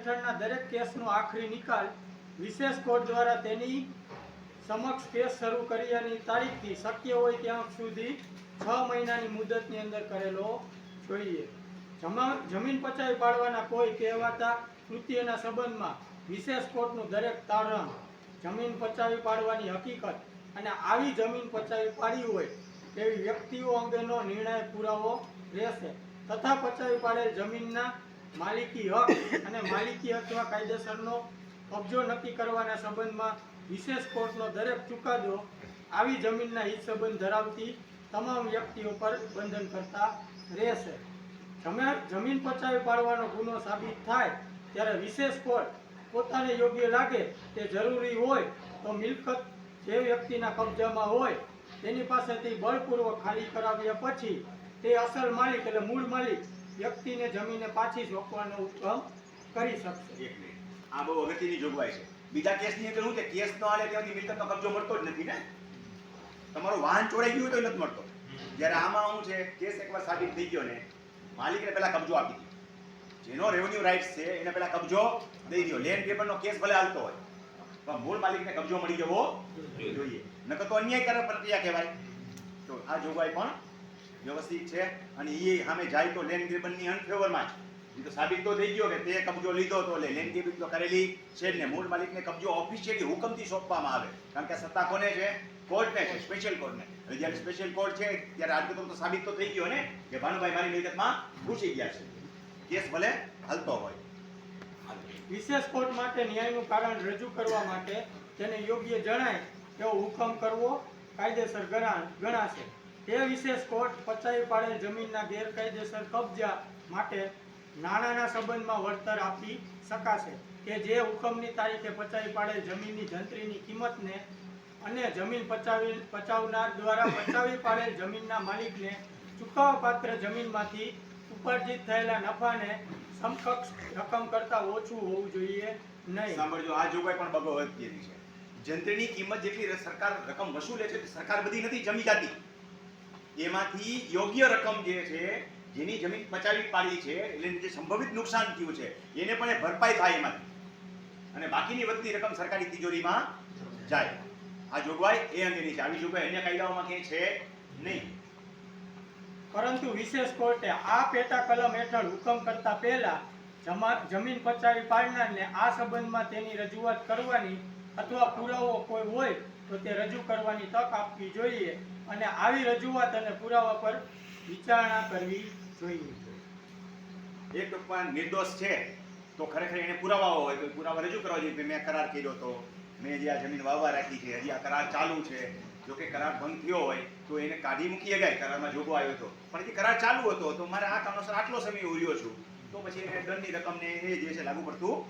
હેઠળના દરેક કેસનો આખરી નિકાલ વિશેષ કોર્ટ દ્વારા તેની સમક્ષ કેસ શરૂ કર્યાની તારીખથી શક્ય હોય ત્યાં સુધી છ મહિનાની મુદતની અંદર કરેલો જોઈએ. જમા, જમીન પચાવી પાડવાના કોઈ કહેવાતા કૃત્યના સંબંધમાં વિશેષ કોર્ટનું દરેક તારણ જમીન પચાવી પાડવાની હકીકત અને આવી જમીન પચાવી પાડી હોય તેવી વ્યક્તિઓ અંગેનો નિર્ણય પુરાવો રહેશે. તથા પચાવી પાડેલ જમીનના માલિકી હક અને માલિકી અથવા કાયદેસરનો કબજો નક્કી કરવાના સંબંધમાં વિશેષ કોર્ટનો દરેક ચુકાદો આવી જમીનના હિત સંબંધ ધરાવતી તમામ વ્યક્તિઓ પર બંધન કરતા રહેશે. જમે- જમીન પચાવી પાડવાનો ગુનો સાબિત થાય ત્યારે વિશેષ કોર્ટ પોતાને યોગ્ય લાગે તે જરૂરી હોય તો મિલકત જે વ્યક્તિના કબજામાં હોય તેની પાસેથી બળપૂર્વક ખાલી કરાવ્યા પછી તે અસલ માલિક એટલે મૂળ માલિક વ્યક્તિને જમીને પાછી સોંપવાનો હુકમ કરી શકશે. એક મિનિટ. આ બહુ અગત્યની જોગવાઈ છે. બીજા કેસની અંદર શું છે? કેસ ન આવે ત્યાંથી મિલકતનો કબજો મળતો જ નથી ને? તમારું વાહન ચોરાઈ ગયું તો નથી મળતો. જ્યારે આમાં શું છે? કેસ એકવાર સાબિત થઈ ગયો ને, માલિકને પહેલા કબજો આપી દીધો. જેનો રેવન્યુ રાઇટ્સ છે, એને પહેલા કબજો દઈ દો લેન્ડ પેપરનો કેસ ભલે હાલતો હોય, પણ મૂળ માલિકને કબજો મળી જવો જોઈએ. નકર તો અન્યાયકારક પ્રક્રિયા કહેવાય. તો આ જોગવાઈ પણ વ્યવસ્થિત છે અને એ સામે જાય તો લેન્ડ ગ્રેબલની અનફેવરમાં જ. એ તો સાબિત તો થઈ ગયો કે તે કબજો લીધો તો એટલે લેન્ડ ગ્રેબિંગ તો કરેલી છે ને. મૂળ માલિકને કબજો ઓફિશિયલી હુકમથી સોંપવામાં આવે. કારણ કે સત્તા કોને છે? કોર્ટને છે સ્પેશિયલ કોર્ટને હવે જ્યારે સ્પેશિયલ કોર્ટ છે, ત્યારે આજુ તો સાબિત તો થઈ ગયો ને કે ભાનુભાઈ મારી મિલકતમાં ઘૂસી ગયા છે. કેસ ભલે હાલતો હોય. વિશેષ કોર્ટ માટે ન્યાયનું કારણ રજૂ કરવા માટે તેને યોગ્ય જણાય તેવો હુકમ કરવો કાયદેસર ગણા- ગણાશે. તે વિશેષ કોર્ટ પચાવી પાડેલ જમીનના ગેરકાયદેસર કબજા માટે નાણાંના સંબંધમાં વળતર આપી શકાશે કે જે હુકમની તારીખે પચાવી પાડેલ જમીનની જંત્રીની કિંમતને અને જમીન પચાવી, પચાવનાર દ્વારા પચાવી પાડેલ જમીનના માલિકને ચૂકવવાપાત્ર જમીનમાંથી ઉપાર્જિત થયેલા નફાને સમકક્ષ રકમ કરતાં ઓછું હોવું જોઈએ નહીં. સાંભળજો, આ જોગવાઈ પણ બગો અગત્યની છે. જંત્રીની કિંમત જેટલી સરકાર રકમ વસૂલે છે, સરકાર બધી નથી જમી જાતી. એમાંથી યોગ્ય રકમ જે છે, જેની જમીન પચાવી પાડી છે, એટલે જે સંભવિત નુકસાન થયું છે, એને પણ એ ભરપાઈ થાય એમાંથી. અને બાકીની વધતી રકમ સરકારી તિજોરીમાં જાય. આ જોગવાઈ એ અંગેની છે. આવી જોગવાઈ અન્ય કાયદાઓમાં ક્યાંય છે નહીં. પરંતુ વિશેષ કોર્ટે આ પેટા કલમ હેઠળ હુકમ કરતા પહેલા જમા, જમીન પચાવી પાડનારને આ સંબંધમાં તેની રજૂઆત કરવાની અથવા પુરાવો કોઈ હોય તો તે રજૂ કરવાની તક આપવી જોઈએ અને આવી રજૂઆત અને પુરાવા પર વિચારણા કરવી જોઈએ. એક પણ નિર્દોષ છે, તો ખરેખર એને પુરાવાઓ હોય તો પુરાવા રજૂ કરવા જોઈએ મેં કરાર કર્યો હતો મેં જે આ જમીન વાવવા રાખી છે, હજી આ કરાર ચાલુ છે. જો કે કરાર ભંગ થયો હોય, તો એને કાઢી મૂકી શકાય કરારમાં જોગો આવ્યો હતો. પણ જે કરાર ચાલુ હતો, તો મારે આ કારણોસર આટલો સમય ઉર્યો છું. તો પછી એને દંડની રકમને એ જે છે લાગુ પડતું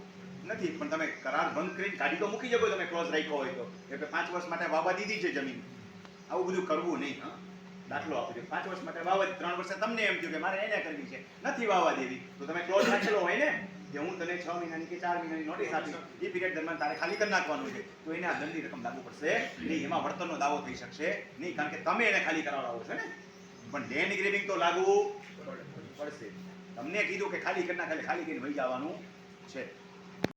નથી, પણ તમે કરાર ભંગ કરીને કાઢી તો મૂકી શકો તમે ક્લોઝ રાખ્યો હોય તો. એટલે પાંચ વર્ષ માટે વાવવા દીધી છે જમીન. આવું બધું કરવું નહીં, હા. દાખલો આપો કે પાંચ વર્ષ માટે વાવવા ત્રણ વર્ષે તમને એમ થયું કે મારે એને કરવી છે. નથી વાવવા દેવી. તો તમે ક્લોઝ રાખેલો હોય ને, કે હું તને છ મહિનાની કે ચાર મહિનાની નોટિસ આપીશ. એ પીરિયડ દરમિયાન તારે ખાલી કરી નાખવાનું છે. તો એને આ દંડની રકમ લાગુ પડશે નહીં. એમાં વળતરનો દાવો થઈ શકશે નહીં. કારણ કે તમે એને ખાલી કરાવડાવો છો ને. પણ લેન્ડ ગ્રેબિંગ તો લાગુ પડશે. તમને કીધું કે ખાલી કરી નાખે ખાલી કરીને વહી જવાનું છે.